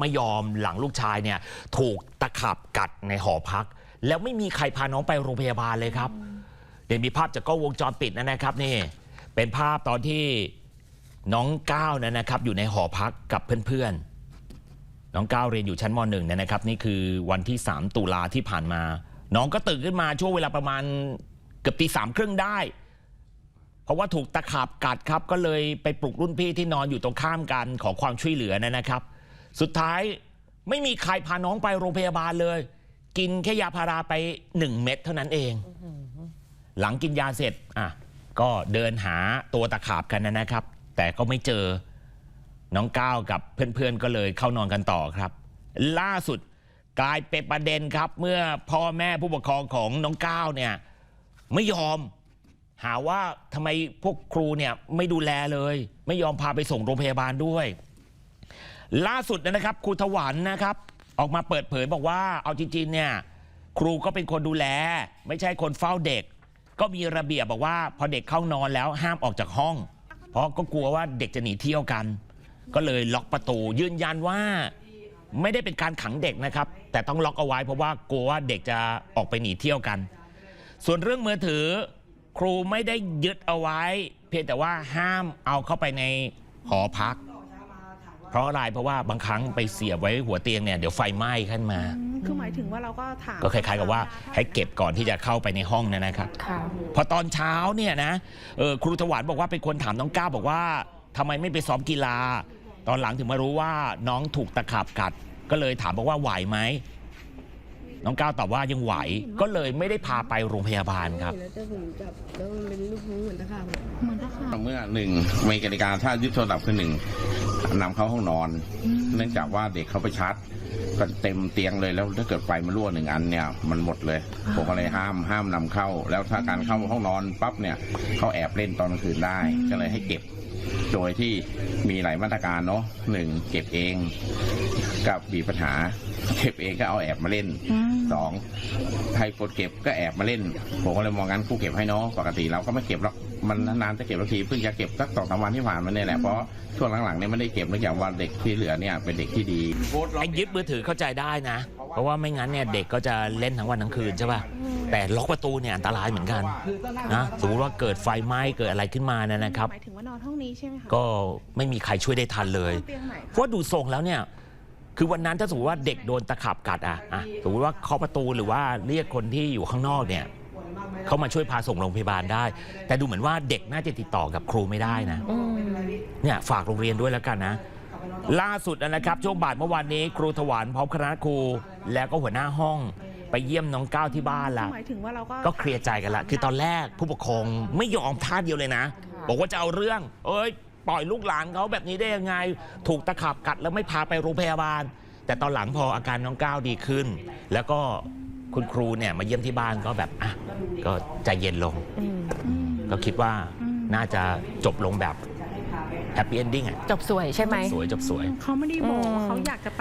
ไม่ยอมหลังลูกชายเนี่ยถูกตะขับกัดในหอพัก แล้วไม่มีใครพาน้องไปโรงพยาบาลเลยครับ เดี๋ยวมีภาพจากกล้องวงจรปิดนะครับนี่เป็นภาพตอนที่น้องก้าวนะนะครับ อยู่ในหอพักกับเพื่อนๆ น้องก้าวเรียนอยู่ชั้นมหนึ่งเนี่ยนะครับ นี่คือวันที่ 3 ตุลาที่ผ่านมา น้องก็ตื่นขึ้นมาช่วงเวลาประมาณเกือบตีสามครึ่งได้ เพราะว่าถูกตะขาบกัดครับ ก็เลยไปปลุกรุ่นพี่ที่นอนอยู่ตรงข้ามกันขอความช่วยเหลือนะครับ สุดท้ายไม่มีใครพาน้องไปโรงพยาบาลเลย กินแค่ยาพาราไป1เม็ดเท่านั้นเอง หลังกินยาเสร็จอะก็เดินหาตัวตะขาบกันนะครับ แต่ก็ไม่เจอน้องก้าวกับเพื่อนๆก็เลยเข้านอนกันต่อครับ ล่าสุดกลายเป็นประเด็นครับ เมื่อพ่อแม่ผู้ปกครองของน้องก้าวเนี่ยไม่ยอม หาว่าทำไมพวกครูเนี่ยไม่ดูแลเลย ไม่ยอมพาไปส่งโรงพยาบาลด้วย ล่าสุดนะครับครูถวันนะครับ ออกมาเปิดเผยบอกว่าเอาจริงๆเนี่ยครูก็เป็นคนดูแล ไม่ใช่คนเฝ้าเด็ก ก็มีระเบียบบอกว่า พอเด็กเข้านอนแล้วห้ามออกจากห้อง เพราะก็กลัวว่าเด็กจะหนีเที่ยวกัน ก็เลยล็อกประตู ยืนยันว่าไม่ได้เป็นการขังเด็กนะครับ แต่ต้องล็อกเอาไว้เพราะว่ากลัวว่าเด็กจะออกไปหนีเที่ยวกัน ส่วนเรื่องมือถือ ครูไม่ได้ยึดเอาไว้ เพียงแต่ว่าห้ามเอาเข้าไปในหอพัก ราะอะไรเพราะว่าบางครั้งไปเสียบไว้หัวเตียงเนี่ยเดี๋ยวไฟไหม้ขึ้นมาอืมคือหมายถึงว่าเราก็ถามก็คล้ายๆกับว่าให้เก็บก่อนที่จะเข้าไปในห้องเนยนะครับค่ะพอตอนเช้าเนี่ยนะเออครูถวานบอกว่าเป็นคนถามน้องก้าวบอกว่าทำไมไม่ไปซ้อมกีฬา ตอนหลังถึงมารู้ว่าน้องถูกตะขาบกัด ก็เลยถามบอกว่าไหวไหม น้องก้าวตอบว่ายังไหว ก็เลยไม่ได้พาไปโรงพยาบาลครับ แล้วจะผมจับแล้วมันเป็นลูกนู้เหมือนตะขาบเหมือนทหารเมื่อหนึ่งมีกติกาถ้ายึดโทรศัพท์คือหนึ่งนำเข้าห้องนอน เนื่องจากว่าเด็กเขาไปชาร์จกันเต็มเตียงเลยแล้วถ้าเกิดไฟมันรั่วหนึ่งอันเนี่ยมันหมดเลยผมก็เลยห้ามห้ามนำเข้า แล้วถ้าการเข้าห้องนอนปั๊บเนี่ยเขาแอบเล่นตอนกลางคืนได้ก็เลยให้เก็บโดยที่มีหลายมาตรการเนาะหนึ่งเก็บเองกับมีปัญหาเก็บเองก็เอาแอบมาเล่นสองใครกดเก็บก็แอบมาเล่น ผมก็เลยมองงั้นกูเก็บให้เนาะปกติเราก็ไม่เก็บหรอกมันนานๆจะเก็บสักทีเพิ่งจะเก็บสักสองสามวันที่ผ่านมาเนี่ยแหละเพราะช่วงหลังๆเนี่ยไม่ได้เก็บเนื่องจากว่าเด็กที่เหลือเนี่ยเป็นเด็กที่ดีไอ้ยึดมือถือเข้าใจได้นะ เพราะว่าไม่งั้นเนี่ยเด็กก็จะเล่นทั้งวันทั้งคืนใช่ป่ะแต่ล็อกประตูเนี่ยอันตรายเหมือนกันนะสมมติว่าเกิดไฟไหม้เกิดอะไรขึ้นมาเนยนะครับหมายถึงว่านอนห้องนี้ใช่ไหมคะก็ไม่มีใครช่วยได้ทันเลยเตียงไหนเพราะว่าดูทรงแล้วเนี่ย คือวันนั้นถ้าสมมติว่าเด็กโดนตะขับกัดอะอะสมมติว่าเคาะประตูหรือว่าเรียกคนที่อยู่ข้างนอกเนี่ยเขามาช่วยพาส่งโรงพยาบาลได้ แต่ดูเหมือนว่าเด็กน่าจะติดต่อกับครูไม่ได้นะเนี่ยฝากโรงเรียนด้วยแล้วกันนะ ล่าสุดนะครับช่วงบ่ายเมื่อวานนี้ ครูถวานพร้อมคณะครู แล้วก็หัวหน้าห้อง ไปเยี่ยมน้องก้าวที่บ้านละ หมายถึงว่าเราก็ก็เคลียร์ใจกันละ คือตอนแรกผู้ปกครองไม่ยอมท่าเดียวเลยนะ บอกว่าจะเอาเรื่อง เอ้ย ปล่อยลูกหลานเขาแบบนี้ได้ยังไง ถูกตะขับกัดแล้วไม่พาไปโรงพยาบาล แต่ตอนหลังพออาการน้องก้าวดีขึ้น แล้วก็คุณครูเนี่ยมาเยี่ยมที่บ้านก็แบบอะก็ใจเย็นลง ก็คิดว่าน่าจะจบลงแบบแฮปปี้เอนดิ้งอะจบสวยใช่ไหม สวยจบสวย เขาไม่ได้บอกว่าเขาอยากจะไป